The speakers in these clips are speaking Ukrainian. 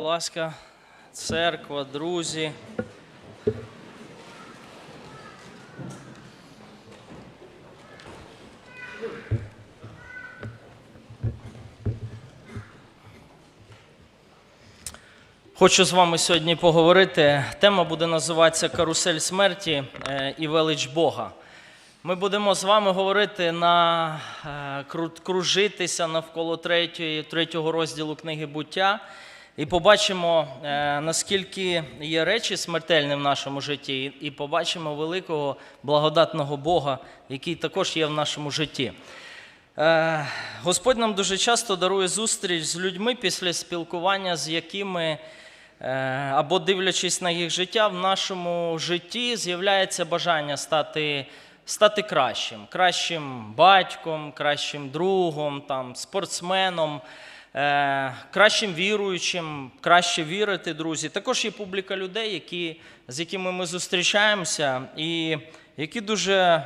Ласка, церква, друзі. Хочу з вами сьогодні поговорити. Тема буде називатися Карусель смерті е, і велич Бога. Ми будемо з вами говорити на е, кружитися навколо третього розділу книги буття. І побачимо, е, наскільки є речі смертельні в нашому житті, і- побачимо великого благодатного Бога, який також є в нашому житті. Е, Господь нам дуже часто дарує зустріч з людьми після спілкування, з якими е, або дивлячись на їх життя, в нашому житті з'являється бажання стати, стати кращим, кращим батьком, кращим другом, там, спортсменом, кращим віруючим, краще вірити, друзі. Також є публіка людей, які, з якими ми зустрічаємося, і які дуже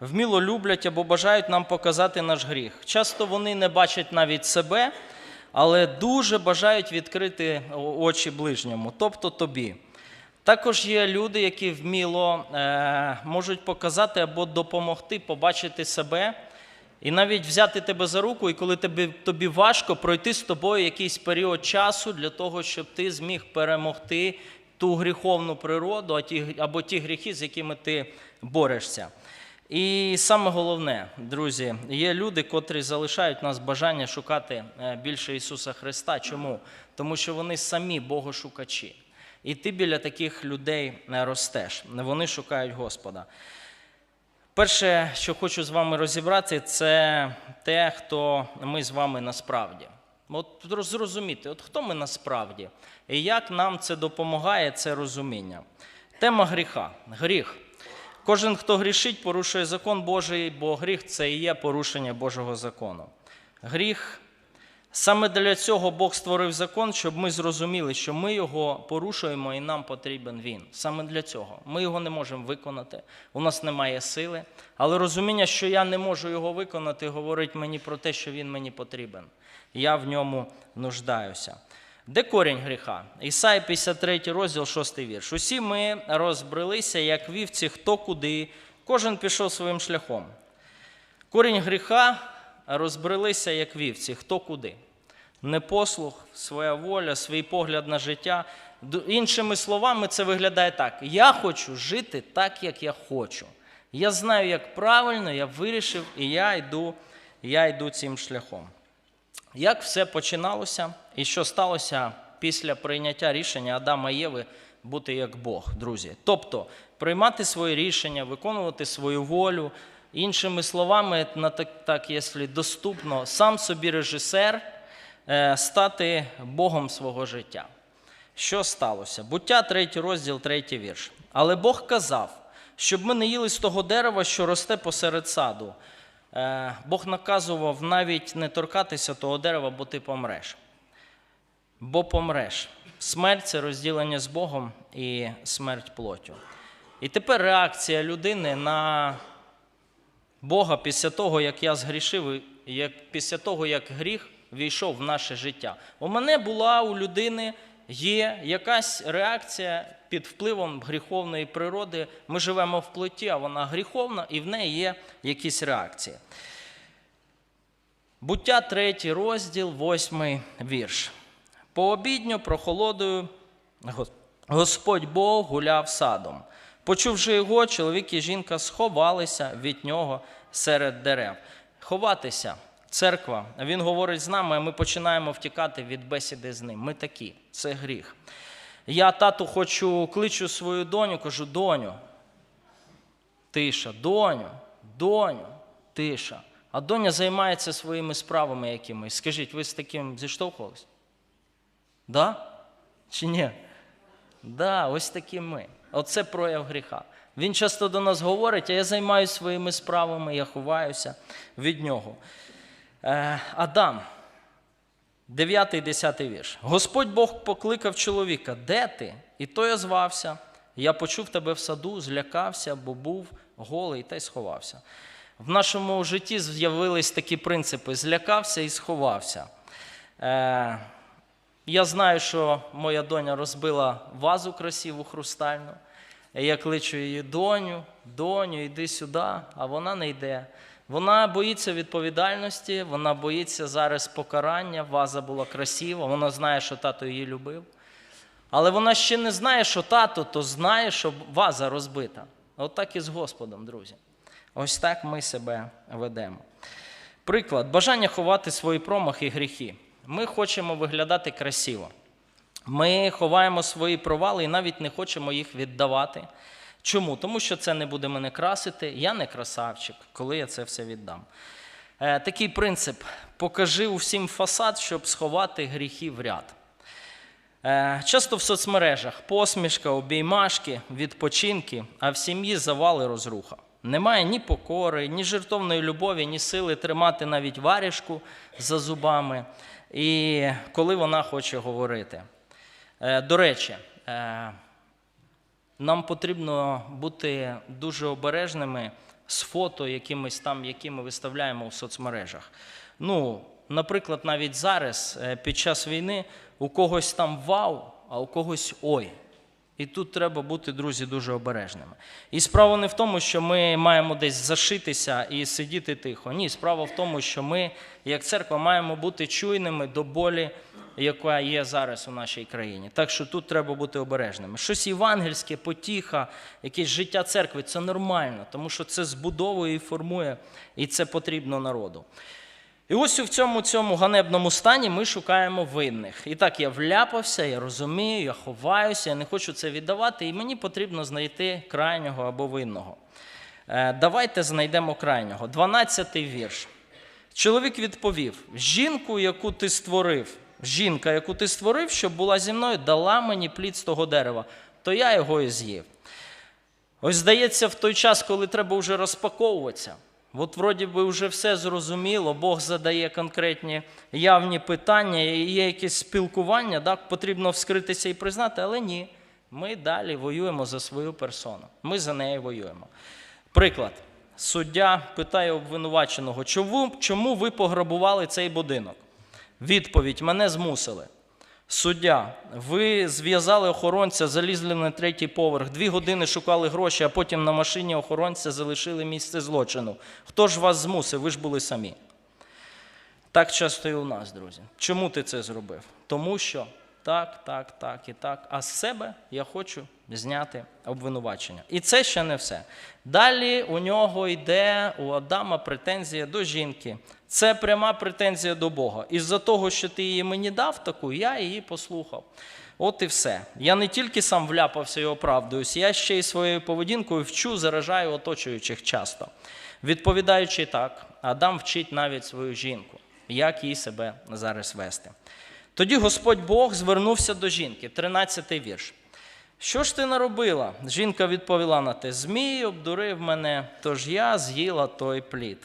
вміло люблять або бажають нам показати наш гріх. Часто вони не бачать навіть себе, але дуже бажають відкрити очі ближньому, тобто тобі. Також є люди, які вміло е, можуть показати або допомогти побачити себе і навіть взяти тебе за руку, і коли тобі, тобі важко пройти з тобою якийсь період часу для того, щоб ти зміг перемогти ту гріховну природу або ті гріхи, з якими ти борешся. І саме головне, друзі, є люди, котрі залишають нас бажання шукати е, більше Ісуса Христа. Чому? Тому що вони самі богошукачі. І ти біля таких людей не ростеш. Вони шукають Господа. Перше, що хочу з вами розібрати, це те, хто ми з вами насправді. От зрозуміти, от хто ми насправді, і як нам це допомагає, це розуміння. Тема гріха. Гріх. Кожен, хто грішить, порушує закон Божий, бо гріх це і є порушення Божого закону. Гріх Саме для цього Бог створив закон, щоб ми зрозуміли, що ми його порушуємо і нам потрібен він. Саме для цього. Ми його не можемо виконати, у нас немає сили. Але розуміння, що я не можу його виконати, говорить мені про те, що він мені потрібен. Я в ньому нуждаюся. Де корінь гріха? Ісай 53 розділ, 6 вірш. Усі ми розбрелися, як вівці, хто куди, кожен пішов своїм шляхом. Корінь гріха розбрелися, як вівці, хто куди. Непослух, своя воля, свій погляд на життя. Іншими словами, це виглядає так: я хочу жити так, як я хочу. Я знаю, як правильно, я вирішив, і я йду, я йду цим шляхом. Як все починалося і що сталося після прийняття рішення Адама і Єви бути як Бог, друзі? Тобто приймати свої рішення, виконувати свою волю, іншими словами, на так, так якщо доступно, сам собі режисер, е, стати Богом свого життя. Що сталося? Буття, 3 розділ, 3 вірш. Але Бог казав, щоб ми не їли з того дерева, що росте посеред саду. Е, Бог наказував навіть не торкатися того дерева, бо ти помреш. Бо помреш. Смерть це розділення з Богом і смерть плоттю. І тепер реакція людини на Бога після того, як я згрішив, як, після того, як гріх війшов в наше життя. У мене була у людини є якась реакція під впливом гріховної природи. Ми живемо в плоті, а вона гріховна, і в неї є якісь реакції. Буття 3 розділ, 8 вірш. Пообідньо прохолодою Господь Бог гуляв садом. Почувши його, чоловік і жінка сховалися від нього серед дерев. Ховатися, церква. Він говорить з нами, а ми починаємо втікати від бесіди з ним. Ми такі, це гріх. Я тату хочу, кличу свою доню, кажу, доню, тиша, доню, доню, тиша. А доня займається своїми справами якимись. Скажіть, ви з таким зіштовхувались? Да? Чи ні? Да, ось такі ми. Оце прояв гріха. Він часто до нас говорить, а я займаюся своїми справами, я ховаюся від нього. Е, Адам, 9-10 вірш. Господь Бог покликав чоловіка, де ти? І той озвався. Я почув тебе в саду, злякався, бо був голий та й сховався. В нашому житті з'явились такі принципи: злякався і сховався. Я знаю, що моя доня розбила вазу красиву хрустальну. Я кличу її доню, доню, йди сюди, а вона не йде. Вона боїться відповідальності, вона боїться зараз покарання. Ваза була красива, вона знає, що тато її любив. Але вона ще не знає, що тато, то знає, що ваза розбита. От так і з Господом, друзі. Ось так ми себе ведемо. Приклад, бажання ховати свої промахи і гріхи. Ми хочемо виглядати красиво. Ми ховаємо свої провали і навіть не хочемо їх віддавати. Чому? Тому що це не буде мене красити. Я не красавчик, коли я це все віддам. Е, такий принцип: покажи усім фасад, щоб сховати гріхи в ряд. Е, Часто в соцмережах посмішка, обіймашки, відпочинки, а в сім'ї завали розруха. Немає ні покори, ні жертовної любові, ні сили тримати навіть варішку за зубами, і коли вона хоче говорити. Е, До речі, е, нам потрібно бути дуже обережними з фото, якимись там, які ми виставляємо в соцмережах. Ну, наприклад, навіть зараз, е, під час війни, у когось там вау, а у когось ой. І тут треба бути, друзі, дуже обережними. І справа не в тому, що ми маємо десь зашитися і сидіти тихо. Ні, справа в тому, що ми, як церква, маємо бути чуйними до болі, яка є зараз у нашій країні. Так що тут треба бути обережними. Щось євангельське, потіха, якесь життя церкви це нормально, тому що це збудовує і формує, і це потрібно народу. І ось у цьому цьому ганебному стані ми шукаємо винних. І так я вляпався, я розумію, я ховаюся, я не хочу це віддавати, і мені потрібно знайти крайнього або винного. Е, Давайте знайдемо крайнього. 12-й вірш. Чоловік відповів: жінку, яку ти створив, жінка, яку ти створив, щоб була зі мною, дала мені плід з того дерева, то я його і з'їв. Ось здається, в той час, коли треба вже розпаковуватися. От вроді би вже все зрозуміло, Бог задає конкретні явні питання, і є якесь спілкування, так, потрібно вскритися і признати, але ні. Ми далі воюємо за свою персону. Ми за неї воюємо. Приклад. Суддя питає обвинуваченого, чому, чому ви пограбували цей будинок? Відповідь: мене змусили. Суддя, ви зв'язали охоронця, залізли на третій поверх, дві години шукали гроші, а потім на машині охоронця залишили місце злочину. Хто ж вас змусив? Ви ж були самі. Так часто і у нас, друзі. Чому ти це зробив? Тому що так, так, так і так. А з себе я хочу зняти обвинувачення. І це ще не все. Далі у нього йде у Адама претензія до жінки. Це пряма претензія до Бога. Із-за того, що ти її мені дав таку, я її послухав. От і все. Я не тільки сам вляпався і оправдуюсь, я ще й своєю поведінкою вчу, заражаю оточуючих часто. Відповідаючи так, Адам вчить навіть свою жінку, як їй себе зараз вести. Тоді Господь Бог звернувся до жінки, 13-й вірш. Що ж ти наробила? Жінка відповіла на те: Змій обдурив мене, тож я з'їла той плід.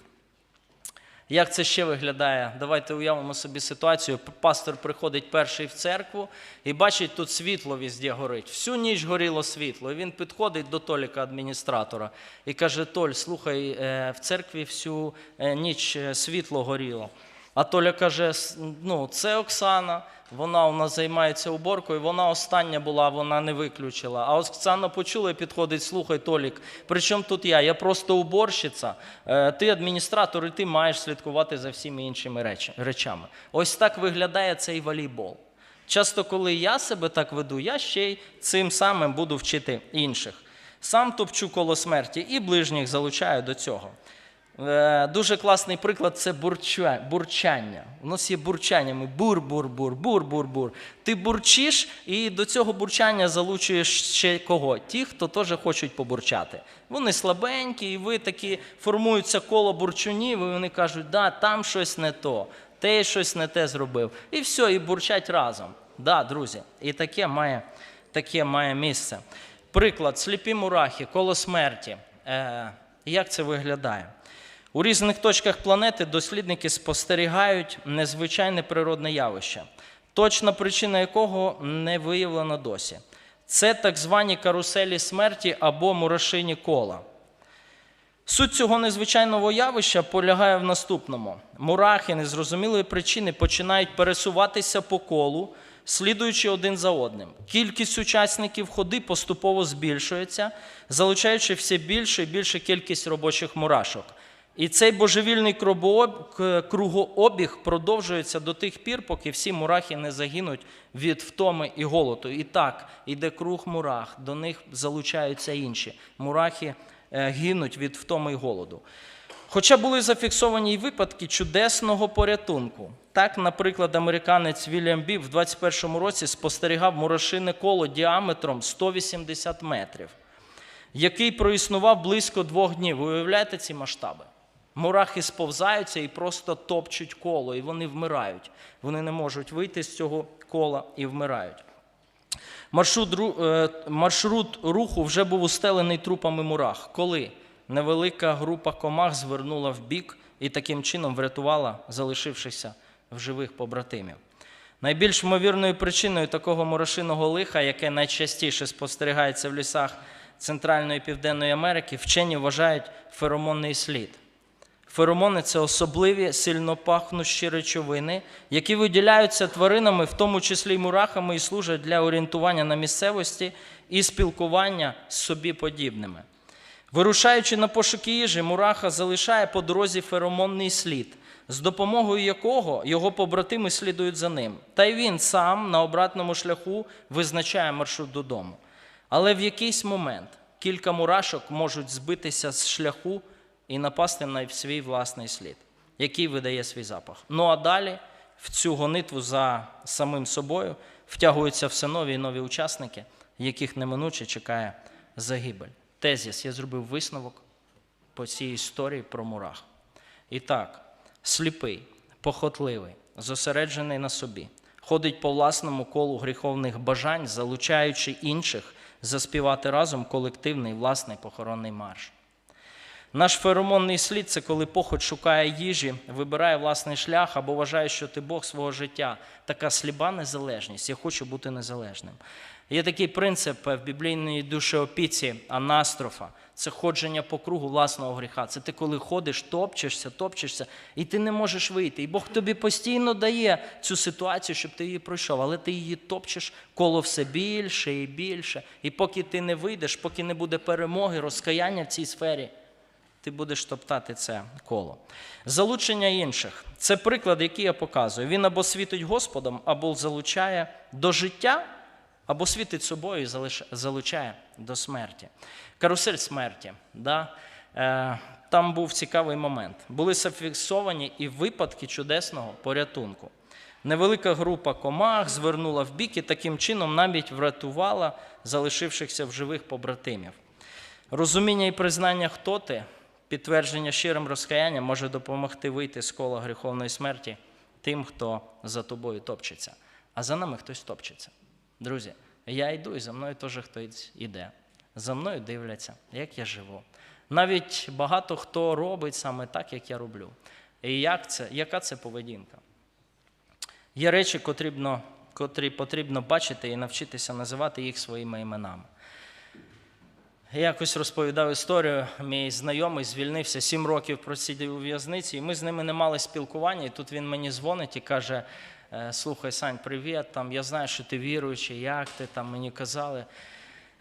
Як це ще виглядає? Давайте уявимо собі ситуацію. Пастор приходить перший в церкву і бачить, тут світло візде горить. Всю ніч горіло світло. І він підходить до Толіка адміністратора і каже: Толь, слухай, е, в церкві всю е, ніч е, світло горіло. А Толя каже: ну, це Оксана, вона у нас займається уборкою, вона остання була, вона не виключила. А Оксана почула і підходить: слухай, Толік, при чому тут я? Я просто уборщиця, е, ти адміністратор, і ти маєш слідкувати за всіма іншими речами. Ось так виглядає цей волейбол. Часто, коли я себе так веду, я ще й цим самим буду вчити інших. Сам топчу коло смерті і ближніх залучаю до цього. Е, Дуже класний приклад це бурчання. У нас є бурчання. Ми бур-бур-бур, бур-бур-бур. Ти бурчиш і до цього бурчання залучуєш ще кого? Ті, хто теж хочуть побурчати. Вони слабенькі, і ви такі формуються коло бурчунів, і вони кажуть, да, там щось не то, те щось не те зробив. І все, і бурчать разом. Да, друзі, і таке має, таке має місце. Приклад, сліпі мурахи, коло смерті. Е, як це виглядає? У різних точках планети дослідники спостерігають незвичайне природне явище, точна причина якого не виявлена досі. Це так звані каруселі смерті або мурашині кола. Суть цього незвичайного явища полягає в наступному: мурахи незрозумілої причини починають пересуватися по колу, слідуючи один за одним. Кількість учасників ходи поступово збільшується, залучаючи все більше і більше кількість робочих мурашок. І цей божевільний кругообіг продовжується до тих пір, поки всі мурахи не загинуть від втоми і голоду. І так, іде круг мурах, до них залучаються інші. Мурахи е, гинуть від втоми і голоду. Хоча були зафіксовані й випадки чудесного порятунку. Так, наприклад, американець Вільям Бі в 21 році спостерігав мурашине коло діаметром 180 метрів, який проіснував близько двох днів. Ви уявляєте ці масштаби? Мурахи сповзаються і просто топчуть коло, і вони вмирають. Вони не можуть вийти з цього кола і вмирають. Маршрут, е, маршрут руху вже був устелений трупами мурах, коли невелика група комах звернула в бік і таким чином врятувала залишившихся в живих побратимів. Найбільш ймовірною причиною такого мурашиного лиха, яке найчастіше спостерігається в лісах Центральної і Південної Америки, вчені вважають феромонний слід. Феромони це особливі сильно пахнущі речовини, які виділяються тваринами, в тому числі й мурахами, і служать для орієнтування на місцевості і спілкування з собі подібними. Вирушаючи на пошуки їжі, мураха залишає по дорозі феромонний слід, з допомогою якого його побратими слідують за ним. Та й він сам на обратному шляху визначає маршрут додому. Але в якийсь момент кілька мурашок можуть збитися з шляху і напасти на свій власний слід, який видає свій запах. Ну а далі в цю гонитву за самим собою втягуються все нові і нові учасники, яких неминуче чекає загибель. Тезіс, я зробив висновок по цій історії про мурах. І так, сліпий, похотливий, зосереджений на собі, ходить по власному колу гріховних бажань, залучаючи інших заспівати разом колективний власний похоронний марш. Наш феромонний слід це коли похоть шукає їжі, вибирає власний шлях або вважає, що ти Бог свого життя. Така сліба незалежність. Я хочу бути незалежним. Є такий принцип в біблійній душеопіці анастрофа. Це ходження по кругу власного гріха. Це ти коли ходиш, топчешся, топчешся, і ти не можеш вийти. І Бог тобі постійно дає цю ситуацію, щоб ти її пройшов, але ти її топчеш коло все більше і більше. І поки ти не вийдеш, поки не буде перемоги, розкаяння в цій сфері, ти будеш топтати це коло. Залучення інших це приклад, який я показую. Він або світить Господом, або залучає до життя, або світить собою і залучає до смерті. Карусель смерті. Да? Е, там був цікавий момент. Були зафіксовані і випадки чудесного порятунку. Невелика група комах звернула в бік і таким чином навіть врятувала залишившихся в живих побратимів. Розуміння і признання, хто ти, підтвердження щирим розкаянням може допомогти вийти з кола гріховної смерті тим, хто за тобою топчеться. А за нами хтось топчеться. Друзі, я йду і за мною теж хтось іде. За мною дивляться, як я живу. Навіть багато хто робить саме так, як я роблю. І як це, яка це поведінка? Є речі, котрі потрібно бачити і навчитися називати їх своїми іменами. Якось розповідав історію. Мій знайомий звільнився, сім років просидів у в'язниці, і ми з ними не мали спілкування. І тут він мені дзвонить і каже: «Е, Слухай, Сань, привіт, там, я знаю, що ти віруючий, як ти там мені казали.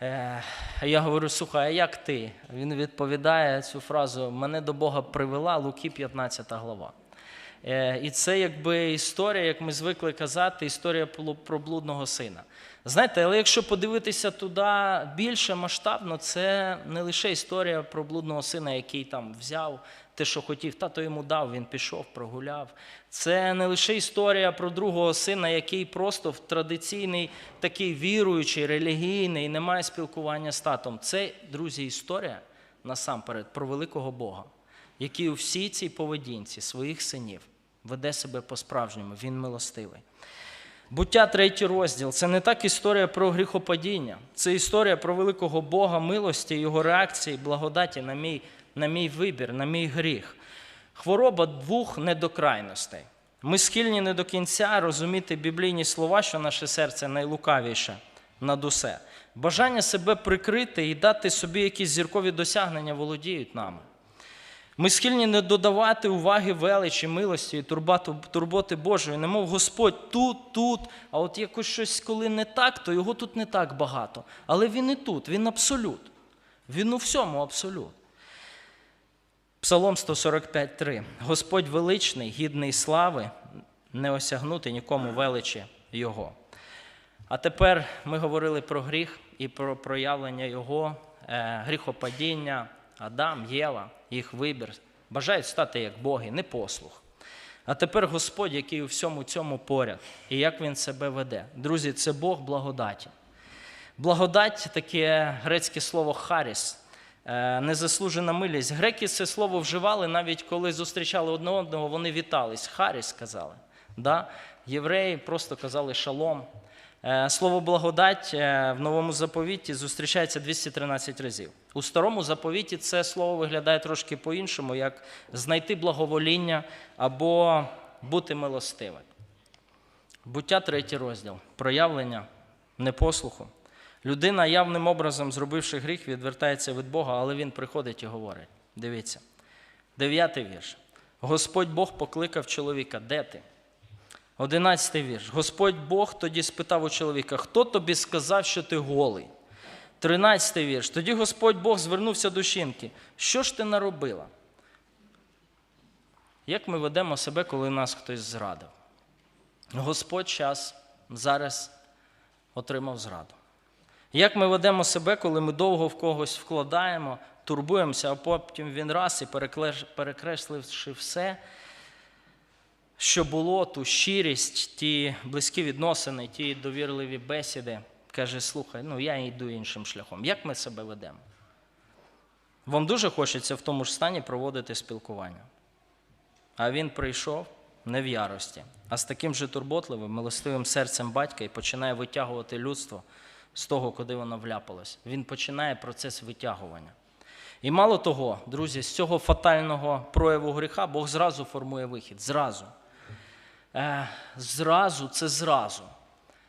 Е, Я говорю, слухай, а як ти? Він відповідає цю фразу: Мене до Бога привела Луки 15 глава. Е, І це якби історія, як ми звикли казати, історія про- блудного сина. Знаєте, але якщо подивитися туди більше масштабно, це не лише історія про блудного сина, який там взяв те, що хотів, тато йому дав, він пішов, прогуляв. Це не лише історія про другого сина, який просто в традиційний такий віруючий, релігійний, не має спілкування з татом. Це, друзі, історія насамперед про великого Бога, який у всій цій поведінці своїх синів веде себе по-справжньому, він милостивий. Буття, третій розділ це не так історія про гріхопадіння, це історія про великого Бога, милості, його реакції, благодаті на мій, на мій вибір, на мій гріх. Хвороба двох недокрайностей. Ми схильні не до кінця розуміти біблійні слова, що наше серце найлукавіше над усе. Бажання себе прикрити і дати собі якісь зіркові досягнення володіють нами. Ми схильні не додавати уваги величі, милості і турботи Божої, немов Господь тут, тут, а от якось щось, коли не так, то його тут не так багато. Але він і тут, він абсолют. Він у всьому абсолют. Псалом 145.3. Господь величний, гідний слави, не осягнути нікому величі Його. А тепер ми говорили про гріх і про проявлення Його, е, гріхопадіння, Адам, Єва, їх вибір. Бажають стати як боги, не послух. А тепер Господь, який у всьому цьому поряд, і як Він себе веде. Друзі, це Бог благодаті. Благодать таке грецьке слово харіс, е, незаслужена милість. Греки це слово вживали навіть коли зустрічали одне одного, вони вітались. Харіс казали. Да? Євреї просто казали шалом. Е, Слово благодать е, в новому заповіті зустрічається 213 разів. У старому заповіті це слово виглядає трошки по-іншому, як знайти благовоління або бути милостивим. Буття третій розділ. Проявлення непослуху. Людина явним образом, зробивши гріх, відвертається від Бога, але він приходить і говорить. Дивіться. Дев'ятий вірш. Господь Бог покликав чоловіка. Де ти? Одинадцятий вірш. Господь Бог тоді спитав у чоловіка, хто тобі сказав, що ти голий? Тринадцятий вірш. Тоді Господь Бог звернувся до жінки. Що ж ти наробила? Як ми ведемо себе, коли нас хтось зрадив? Господь час зараз отримав зраду. Як ми ведемо себе, коли ми довго в когось вкладаємо, турбуємося, а потім він раз і перекресливши все, що було, ту щирість, ті близькі відносини, ті довірливі бесіди, каже: слухай, ну я йду іншим шляхом. Як ми себе ведемо? Вам дуже хочеться в тому ж стані проводити спілкування. А він прийшов не в ярості, а з таким же турботливим, милостивим серцем батька і починає витягувати людство з того, куди воно вляпалось. Він починає процес витягування. І мало того, друзі, з цього фатального прояву гріха Бог зразу формує вихід. Зразу. Е, зразу це зразу.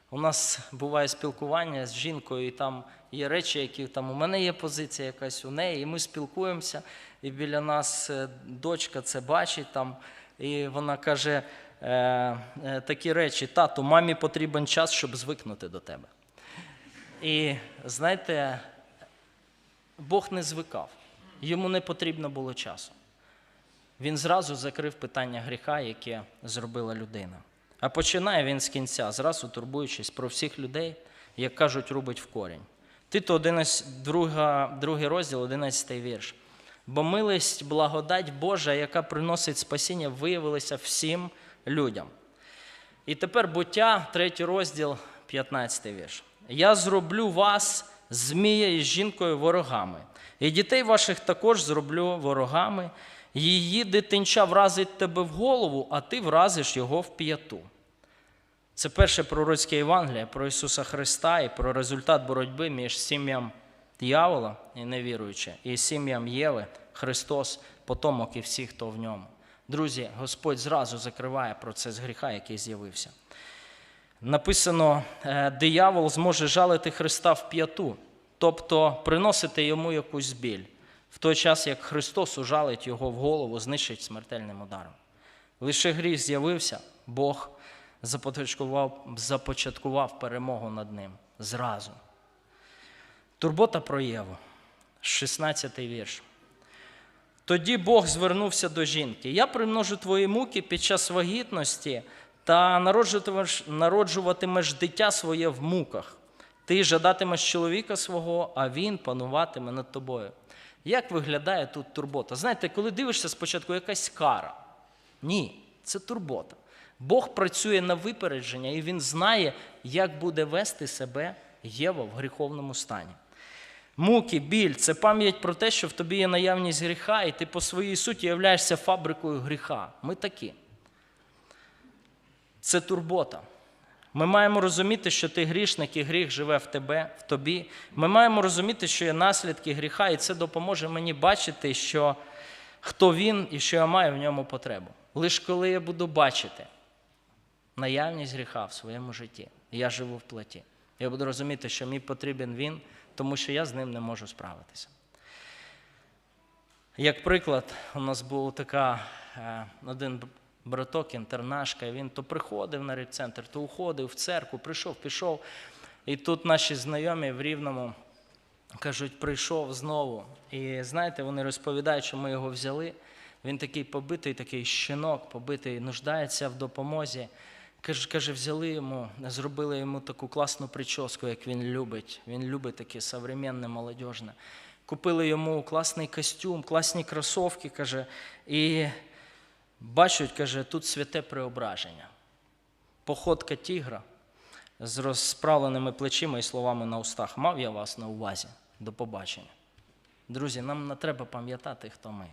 У нас буває спілкування з жінкою, і там є речі, які там у мене є позиція якась у неї, і ми спілкуємося, і біля нас е, дочка це бачить там, і вона каже е, е, такі речі: тату, мамі потрібен час, щоб звикнути до тебе. І знаєте, Бог не звикав, йому не потрібно було часу. Він зразу закрив питання гріха, яке зробила людина. А починає він з кінця, зразу турбуючись про всіх людей, як кажуть, рубить в корінь. Тито 11, друга, другий розділ, 11 вірш. Бо милість, благодать Божа, яка приносить спасіння, виявилася всім людям. І тепер буття, третій розділ, 15 вірш. Я зроблю вас, змія і жінкою, ворогами, і дітей ваших також зроблю ворогами. Її дитинча вразить тебе в голову, а ти вразиш його в п'яту. Це перше пророцьке Євангеліє про Ісуса Христа і про результат боротьби між сім'ям диявола і невіруючи, і сім'ям Єви, Христос, потомок і всі, хто в ньому. Друзі, Господь зразу закриває процес гріха, який з'явився. Написано, е, диявол зможе жалити Христа в п'яту, тобто приносити йому якусь біль, в той час як Христос ужалить його в голову, знищить смертельним ударом. Лише гріх з'явився, Бог започаткував, започаткував перемогу над ним зразу. Турбота про Єву, 16 вірш. Тоді Бог звернувся до жінки: Я примножу твої муки під час вагітності та народжуватимеш дитя своє в муках. Ти жадатимеш чоловіка свого, а він пануватиме над тобою. Як виглядає тут турбота? Знаєте, коли дивишся спочатку якась кара. Ні, це турбота. Бог працює на випередження, і Він знає, як буде вести себе Єва в гріховному стані. Муки, біль це пам'ять про те, що в тобі є наявність гріха, і ти по своїй суті являєшся фабрикою гріха. Ми такі. Це турбота. Ми маємо розуміти, що ти грішник, і гріх живе в тебе, в тобі. Ми маємо розуміти, що є наслідки гріха, і це допоможе мені бачити, що хто він і що я маю в ньому потребу. Лише коли я буду бачити наявність гріха в своєму житті, я живу в плоті. Я буду розуміти, що мені потрібен він, тому що я з ним не можу справитися. Як приклад, у нас був така е, один браток, інтернашка, він то приходив на репцентр, то уходив в церкву, прийшов, пішов. І тут наші знайомі в Рівному кажуть, прийшов знову. І знаєте, вони розповідають, що ми його взяли. Він такий побитий, такий щенок, побитий, нуждається в допомозі. Каже, каже, взяли йому, зробили йому таку класну прическу, як він любить. Він любить таке современне, молодіжне. Купили йому класний костюм, класні кросовки, каже, і бачать, каже, тут святе преображення. Походка тігра з розправленими плечима і словами на устах. Мав я вас на увазі. До побачення. Друзі, нам не треба пам'ятати, хто ми.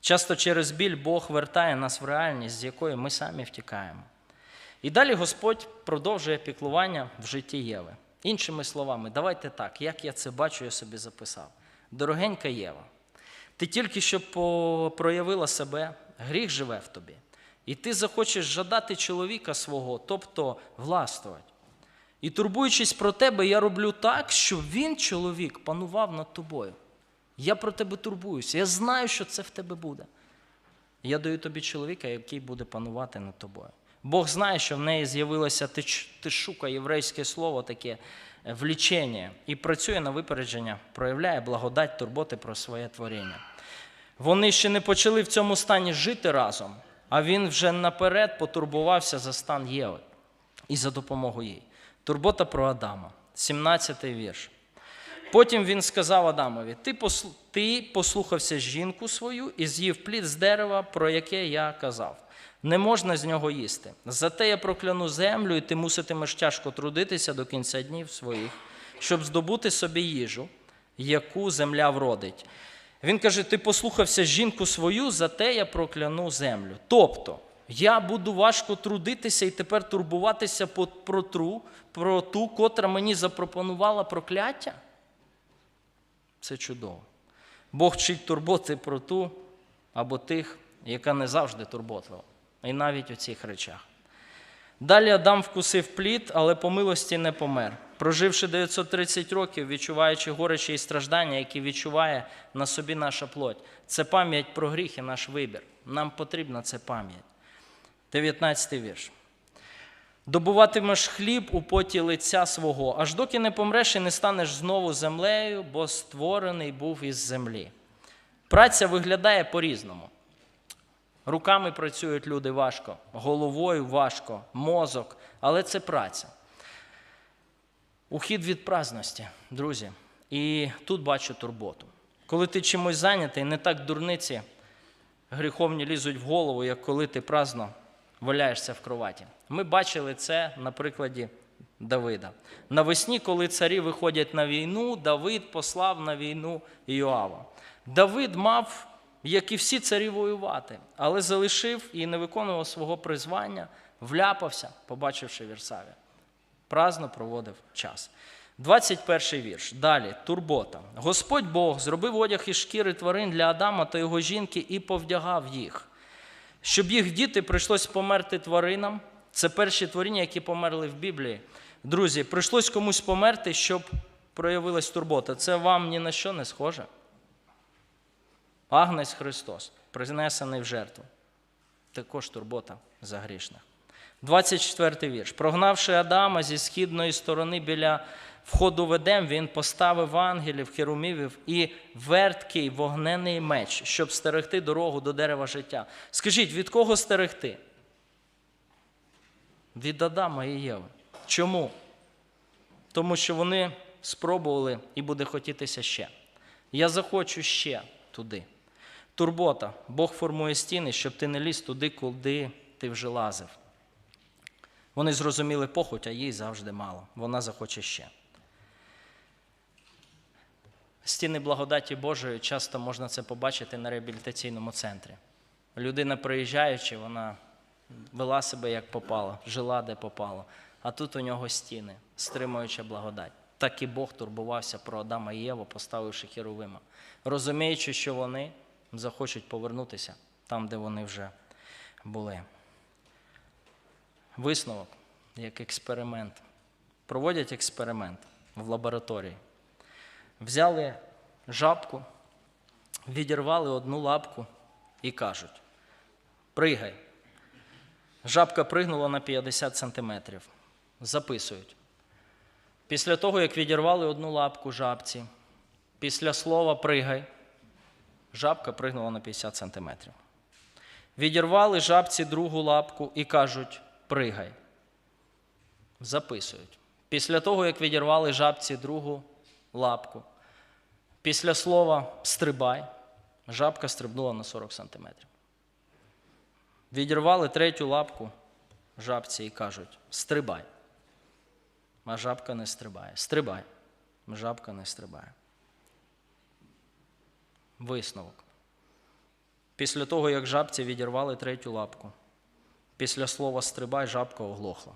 Часто через біль Бог вертає нас в реальність, з якої ми самі втікаємо. І далі Господь продовжує піклування в житті Єви. Іншими словами, давайте так, як я це бачу, я собі записав. Дорогенька Єва, ти тільки що проявила себе, гріх живе в тобі. І ти захочеш жадати чоловіка свого, тобто властвувати. І турбуючись про тебе, я роблю так, щоб він, чоловік, панував над тобою. Я про тебе турбуюся. Я знаю, що це в тебе буде. Я даю тобі чоловіка, який буде панувати над тобою. Бог знає, що в неї з'явилося тиш- тишука, єврейське слово, таке е, влічення, і працює на випередження, проявляє благодать, турботи про своє творіння. Вони ще не почали в цьому стані жити разом, а він вже наперед потурбувався за стан Єви і за допомогу їй. Турбота про Адама, 17-й вірш. Потім він сказав Адамові: ти, послухався жінку свою і з'їв плід з дерева, про яке я казав. Не можна з нього їсти. Зате я прокляну землю, і ти муситимеш тяжко трудитися до кінця днів своїх, щоб здобути собі їжу, яку земля вродить. Він каже: ти послухався жінку свою, зате я прокляну землю. Тобто, я буду важко трудитися і тепер турбуватися про, тру, про ту, котра мені запропонувала прокляття. Це чудово. Бог вчить турботи про ту або тих, яка не завжди турботлива. І навіть у цих речах. Далі Адам вкусив плід, але по милості не помер. Проживши 930 років, відчуваючи горечі і страждання, які відчуває на собі наша плоть. Це пам'ять про гріх і наш вибір. Нам потрібна ця пам'ять. 19 вірш. Добуватимеш хліб у поті лиця свого, аж доки не помреш і не станеш знову землею, бо створений був із землі. Праця виглядає по-різному. Руками працюють люди важко, головою важко, мозок, але це праця. Ухід від праздності, друзі. І тут бачу турботу. Коли ти чимось зайнятий, не так дурниці гріховні лізуть в голову, як коли ти праздно валяєшся в кроваті. Ми бачили це на прикладі Давида. Навесні, коли царі виходять на війну, Давид послав на війну Іоава. Давид мав, як і всі царі, воювати, але залишив і не виконував свого призвання, вляпався, побачивши Вірсаві. Праздно проводив час. 21 вірш. Далі турбота. Господь Бог зробив одяг із шкіри тварин для Адама та його жінки і повдягав їх. Щоб їх діти прийшлось померти тваринам. Це перші творіння, які померли в Біблії. Друзі, прийшлось комусь померти, щоб проявилась турбота. Це вам ні на що не схоже. Агнець Христос, принесений в жертву. Також турбота за грішних. 24 вірш. Прогнавши Адама зі східної сторони біля входу в Едем, він поставив ангелів, херумівів і верткий вогнений меч, щоб стерегти дорогу до дерева життя. Скажіть, від кого стерегти? Від Адама і Єви. Чому? Тому що вони спробували і буде хотітися ще. Я захочу ще туди. Турбота. Бог формує стіни, щоб ти не ліз туди, куди ти вже лазив. Вони зрозуміли похоть, а їй завжди мало. Вона захоче ще. Стіни благодаті Божої часто можна це побачити на реабілітаційному центрі. Людина, приїжджаючи, вона вела себе як попало, жила де попало. А тут у нього стіни, стримуюча благодать. Так і Бог турбувався про Адама і Єву, поставивши херовима, розуміючи, що вони захочуть повернутися там, де вони вже були. Висновок як експеримент. Проводять експеримент в лабораторії. Взяли жабку, відірвали одну лапку і кажуть: пригай. Жабка пригнула на 50 сантиметрів. Записують. Після того, як відірвали одну лапку жабці, після слова пригай, жабка пригнула на 50 сантиметрів. Відірвали жабці другу лапку і кажуть: пригай. Записують. Після того, як відірвали жабці другу лапку, після слова стрибай, жабка стрибнула на 40 сантиметрів. Відірвали третю лапку жабці і кажуть: стрибай. А жабка не стрибає. Стрибай. Жабка не стрибає. Висновок. Після того, як жабці відірвали третю лапку, після слова стрибай, жабка оглохла.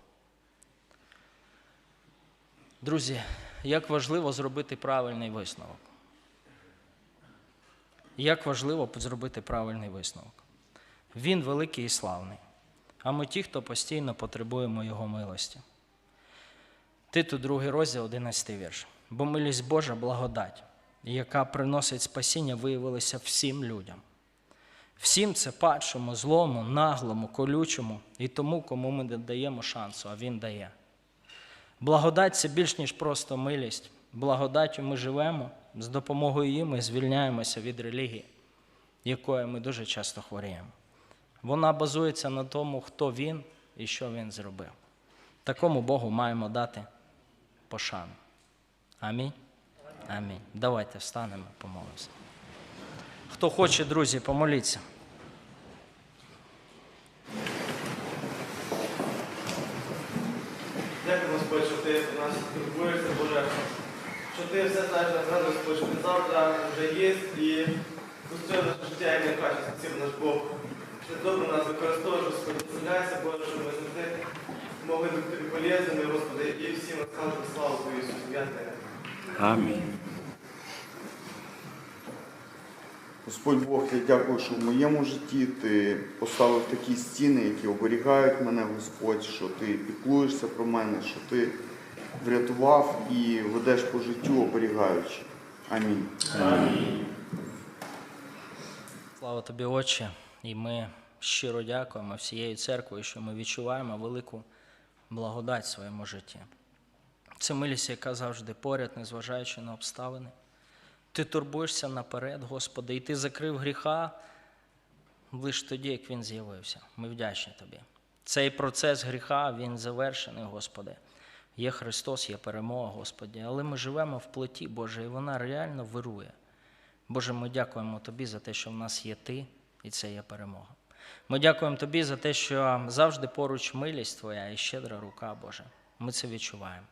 Друзі, як важливо зробити правильний висновок. Як важливо зробити правильний висновок. Він великий і славний, а ми ті, хто постійно потребуємо Його милості. Титу, другий розділ, 11 вірш. Бо милість Божа благодать, яка приносить спасіння, виявилася всім людям. Всім це падшому, злому, наглому, колючому і тому, кому ми не даємо шансу, а Він дає. Благодать це більш ніж просто милість. Благодаттю ми живемо, з допомогою її ми звільняємося від релігії, якою ми дуже часто хворіємо. Вона базується на тому, хто він і що він зробив. Такому Богу маємо дати пошану. Амінь. Амінь. Давайте встанемо, помолимося. Хто хоче, друзі, помоліться. Дякую, Господь, що ти у нас турбуєшся, Боже, що ти все знаєш на Господь, що завтра вже є і пустив наше життя і не каже, спасибо наш Бог. Що ти добре нас використовуєш, Господь, дозволяйся, Боже, щоб ми завжди могли бути полезними, Господи, і всім розказувати славу Твою Ісусу. Амінь. Господь Бог, я дякую, що в моєму житті ти поставив такі стіни, які оберігають мене, Господь, що ти піклуєшся про мене, що ти врятував і ведеш по життю, оберігаючи. Амінь. Слава тобі, Отче, і ми щиро дякуємо всією церквою, що ми відчуваємо велику благодать в своєму житті. Це милість, яка завжди поряд, незважаючи на обставини. Ти турбуєшся наперед, Господи, і ти закрив гріха лише тоді, як він з'явився. Ми вдячні тобі. Цей процес гріха, він завершений, Господи. Є Христос, є перемога, Господи, але ми живемо в плоті, Боже, і вона реально вирує. Боже, ми дякуємо Тобі за те, що в нас є Ти, і це є перемога. Ми дякуємо Тобі за те, що завжди поруч милість Твоя і щедра рука, Боже. Ми це відчуваємо.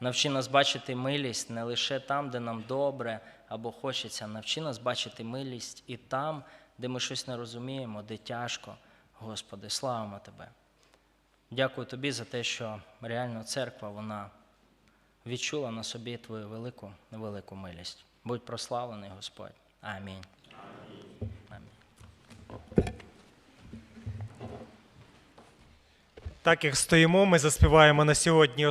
Навчи нас бачити милість не лише там, де нам добре або хочеться. Навчи нас бачити милість і там, де ми щось не розуміємо, де тяжко. Господи, славимо Тебе. Дякую Тобі за те, що реально церква вона відчула на собі Твою велику, велику милість. Будь прославлений, Господь. Амінь. Амінь. Так як стоїмо, ми заспіваємо на сьогодні